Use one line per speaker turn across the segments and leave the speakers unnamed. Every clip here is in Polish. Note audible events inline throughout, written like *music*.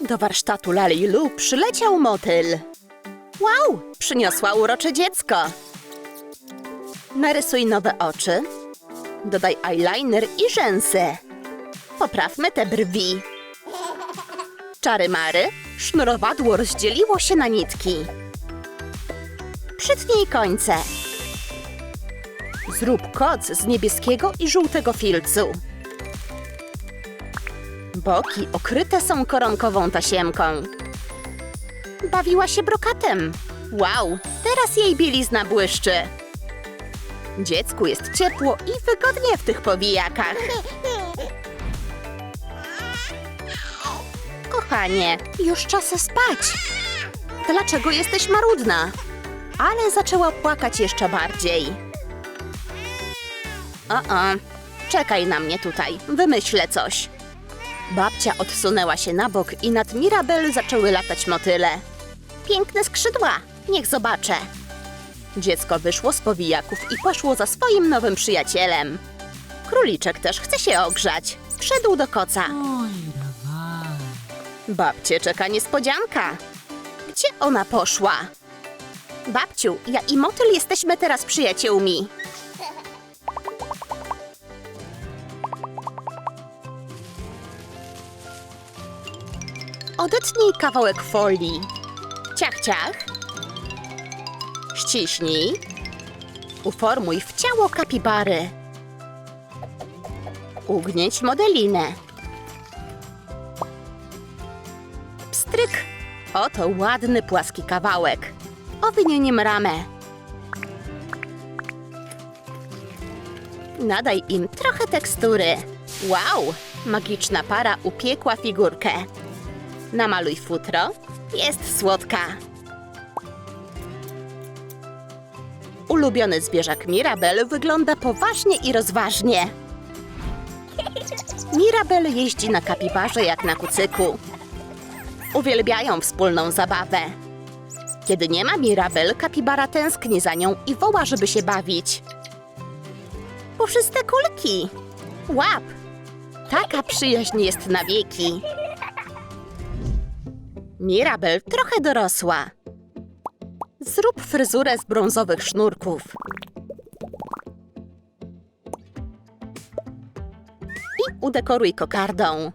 Do warsztatu Lalilu przyleciał motyl. Wow, przyniosła urocze dziecko. Narysuj nowe oczy. Dodaj eyeliner i rzęsy. Poprawmy te brwi. Czary mary, sznurowadło rozdzieliło się na nitki. Przytnij końce. Zrób koc z niebieskiego i żółtego filcu. Boki okryte są koronkową tasiemką. Bawiła się brokatem. Wow, teraz jej bielizna błyszczy. Dziecku jest ciepło i wygodnie w tych powijakach. Kochanie, już czas spać. Dlaczego jesteś marudna? Ale zaczęła płakać jeszcze bardziej. O-o, czekaj na mnie tutaj, wymyślę coś. Babcia odsunęła się na bok i nad Mirabel zaczęły latać motyle. Piękne skrzydła, niech zobaczę. Dziecko wyszło z powijaków i poszło za swoim nowym przyjacielem. Króliczek też chce się ogrzać. Wszedł do koca. Babcie czeka niespodzianka. Gdzie ona poszła? Babciu, ja i motyl jesteśmy teraz przyjaciółmi. Odetnij kawałek folii. Ciach, ciach. Ściśnij. Uformuj w ciało kapibary. Ugnieć modelinę. Pstryk! Oto ładny, płaski kawałek. Owiń nim ramę. Nadaj im trochę tekstury. Wow! Magiczna para upiekła figurkę. Namaluj futro. Jest słodka. Ulubiony zwierzak Mirabel wygląda poważnie i rozważnie. Mirabel jeździ na kapibarze jak na kucyku. Uwielbiają wspólną zabawę. Kiedy nie ma Mirabel, kapibara tęskni za nią i woła, żeby się bawić. Puszyste kulki! Łap! Taka przyjaźń jest na wieki. Mirabel trochę dorosła. Zrób fryzurę z brązowych sznurków. I udekoruj kokardą.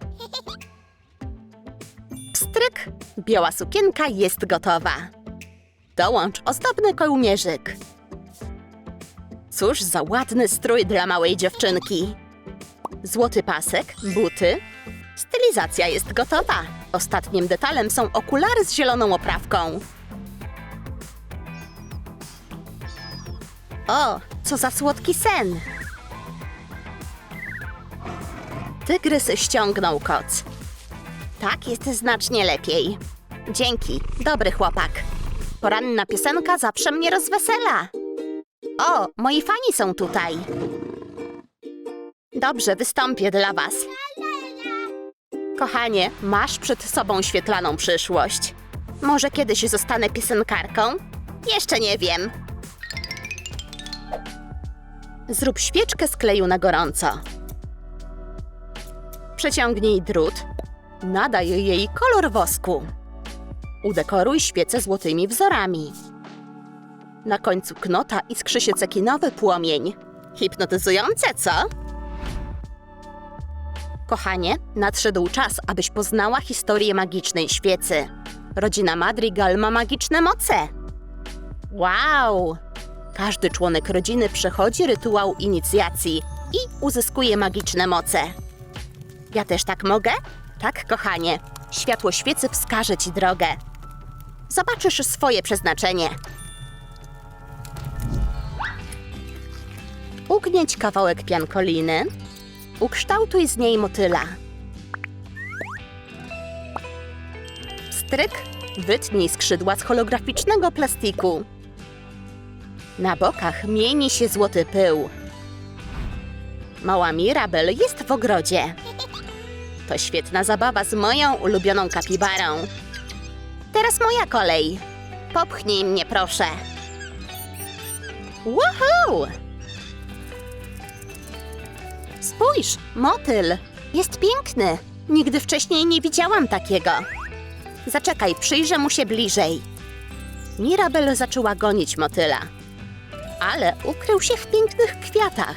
Pstryk! Biała sukienka jest gotowa. Dołącz ozdobny kołnierzyk. Cóż za ładny strój dla małej dziewczynki. Złoty pasek, buty. Stylizacja jest gotowa. Ostatnim detalem są okulary z zieloną oprawką. O, co za słodki sen! Tygrys ściągnął koc. Tak jest znacznie lepiej. Dzięki, dobry chłopak. Poranna piosenka zawsze mnie rozwesela. O, moi fani są tutaj. Dobrze, wystąpię dla was. Kochanie, masz przed sobą świetlaną przyszłość. Może kiedyś zostanę piosenkarką? Jeszcze nie wiem. Zrób świeczkę z kleju na gorąco. Przeciągnij drut. Nadaj jej kolor wosku. Udekoruj świecę złotymi wzorami. Na końcu knota iskrzy się cekinowy płomień. Hipnotyzujące, co? Kochanie, nadszedł czas, abyś poznała historię magicznej świecy. Rodzina Madrigal ma magiczne moce. Wow! Każdy członek rodziny przechodzi rytuał inicjacji i uzyskuje magiczne moce. Ja też tak mogę? Tak, kochanie. Światło świecy wskaże ci drogę. Zobaczysz swoje przeznaczenie. Ugnieć kawałek piankoliny. Ukształtuj z niej motyla. Stryk. Wytnij skrzydła z holograficznego plastiku. Na bokach mieni się złoty pył. Mała Mirabel jest w ogrodzie. To świetna zabawa z moją ulubioną kapibarą. Teraz moja kolej. Popchnij mnie, proszę. Woohoo! Spójrz, motyl. Jest piękny. Nigdy wcześniej nie widziałam takiego. Zaczekaj, przyjrzę mu się bliżej. Mirabel zaczęła gonić motyla. Ale ukrył się w pięknych kwiatach.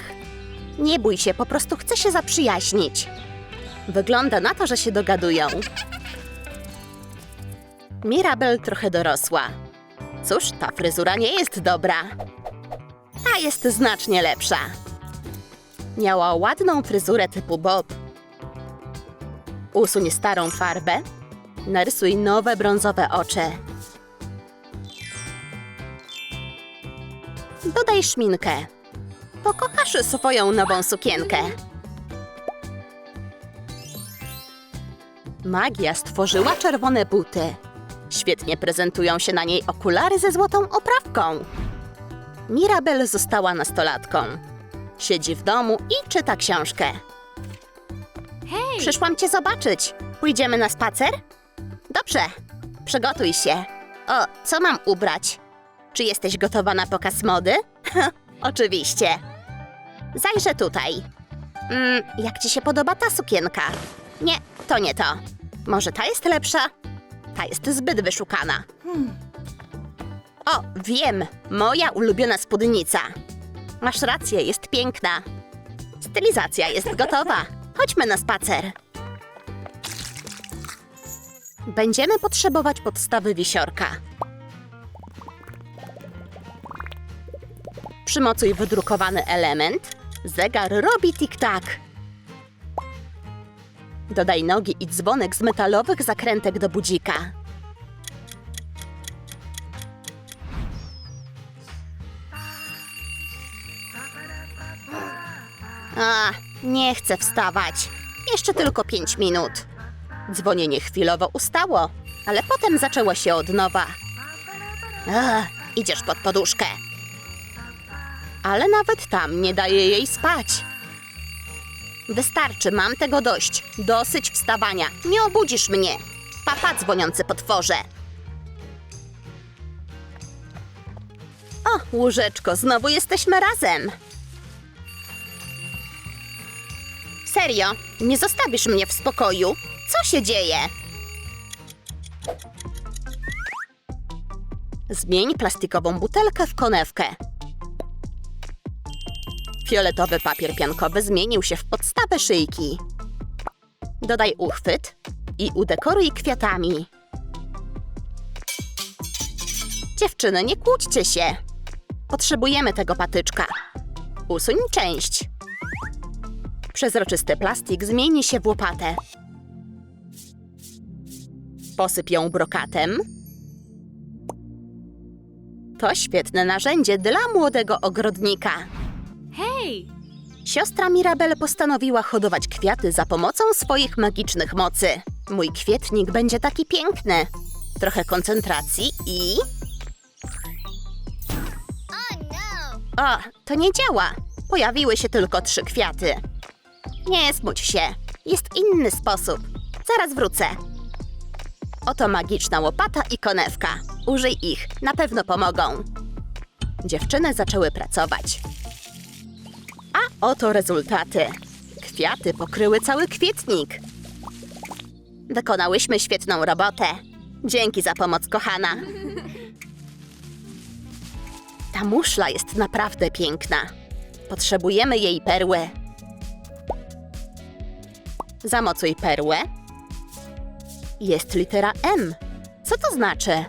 Nie bój się, po prostu chce się zaprzyjaźnić. Wygląda na to, że się dogadują. Mirabel trochę dorosła. Cóż, ta fryzura nie jest dobra. Ta jest znacznie lepsza. Miała ładną fryzurę typu bob. Usuń starą farbę. Narysuj nowe brązowe oczy. Dodaj szminkę. Pokochasz swoją nową sukienkę. Magia stworzyła czerwone buty. Świetnie prezentują się na niej okulary ze złotą oprawką. Mirabel została nastolatką. Siedzi w domu i czyta książkę.
Hej!
Przyszłam cię zobaczyć. Pójdziemy na spacer? Dobrze. Przygotuj się. O, co mam ubrać? Czy jesteś gotowa na pokaz mody? *laughs* Oczywiście. Zajrzę tutaj. Mm, jak ci się podoba ta sukienka? Nie, to nie to. Może ta jest lepsza? Ta jest zbyt wyszukana. O, wiem! Moja ulubiona spódnica. Masz rację, jest piękna. Stylizacja jest gotowa. Chodźmy na spacer. Będziemy potrzebować podstawy wisiorka. Przymocuj wydrukowany element. Zegar robi tik-tak. Dodaj nogi i dzwonek z metalowych zakrętek do budzika. A, nie chcę wstawać. Jeszcze tylko pięć minut. Dzwonienie chwilowo ustało, ale potem zaczęło się od nowa. Idziesz pod poduszkę. Ale nawet tam nie daje jej spać. Wystarczy, mam tego dość. Dosyć wstawania. Nie obudzisz mnie. Papa dzwoniący potworze. O, łóżeczko, znowu jesteśmy razem. Serio? Nie zostawisz mnie w spokoju? Co się dzieje? Zmień plastikową butelkę w konewkę. Fioletowy papier piankowy zmienił się w podstawę szyjki. Dodaj uchwyt i udekoruj kwiatami. Dziewczyny, nie kłóćcie się. Potrzebujemy tego patyczka. Usuń część. Przezroczysty plastik zmieni się w łopatę. Posyp ją brokatem. To świetne narzędzie dla młodego ogrodnika.
Hej!
Siostra Mirabel postanowiła hodować kwiaty za pomocą swoich magicznych mocy. Mój kwietnik będzie taki piękny. Trochę koncentracji i... O, to nie działa. Pojawiły się tylko trzy kwiaty. Nie smuć się. Jest inny sposób. Zaraz wrócę. Oto magiczna łopata i konewka. Użyj ich, na pewno pomogą. Dziewczyny zaczęły pracować. A oto rezultaty. Kwiaty pokryły cały kwietnik. Wykonałyśmy świetną robotę. Dzięki za pomoc, kochana. Ta muszla jest naprawdę piękna. Potrzebujemy jej perły. Zamocuj perłę. Jest litera M. Co to znaczy?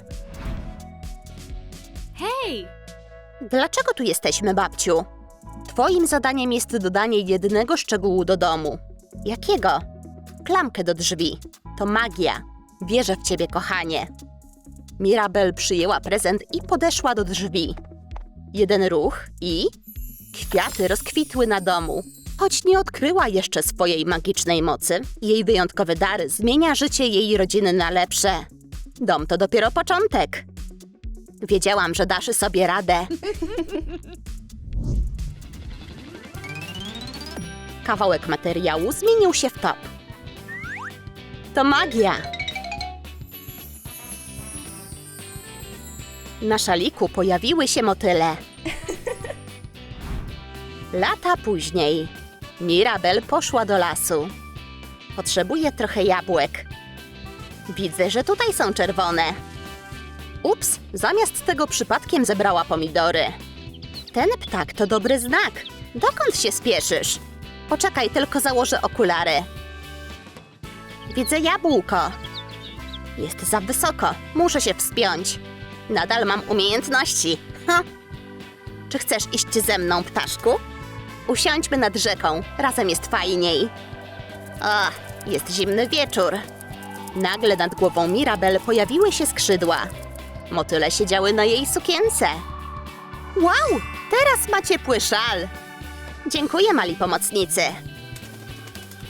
Hej!
Dlaczego tu jesteśmy, babciu? Twoim zadaniem jest dodanie jednego szczegółu do domu. Jakiego? Klamkę do drzwi. To magia. Wierzę w ciebie, kochanie. Mirabel przyjęła prezent i podeszła do drzwi. Jeden ruch i kwiaty rozkwitły na domu. Choć nie odkryła jeszcze swojej magicznej mocy, jej wyjątkowy dar zmienia życie jej rodziny na lepsze. Dom to dopiero początek. Wiedziałam, że dasz sobie radę. *laughs* Kawałek materiału zmienił się w top. To magia! Na szaliku pojawiły się motyle. *laughs* Lata później Mirabel poszła do lasu. Potrzebuję trochę jabłek. Widzę, że tutaj są czerwone. Ups, zamiast tego przypadkiem zebrała pomidory. Ten ptak to dobry znak. Dokąd się spieszysz? Poczekaj, tylko założę okulary. Widzę jabłko. Jest za wysoko. Muszę się wspiąć. Nadal mam umiejętności. Ha. Czy chcesz iść ze mną, ptaszku? Usiądźmy nad rzeką. Razem jest fajniej. Ach, jest zimny wieczór. Nagle nad głową Mirabel pojawiły się skrzydła. Motyle siedziały na jej sukience. Wow, teraz ma ciepły szal. Dziękuję, mali pomocnicy.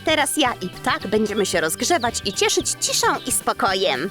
Teraz ja i ptak będziemy się rozgrzewać i cieszyć ciszą i spokojem.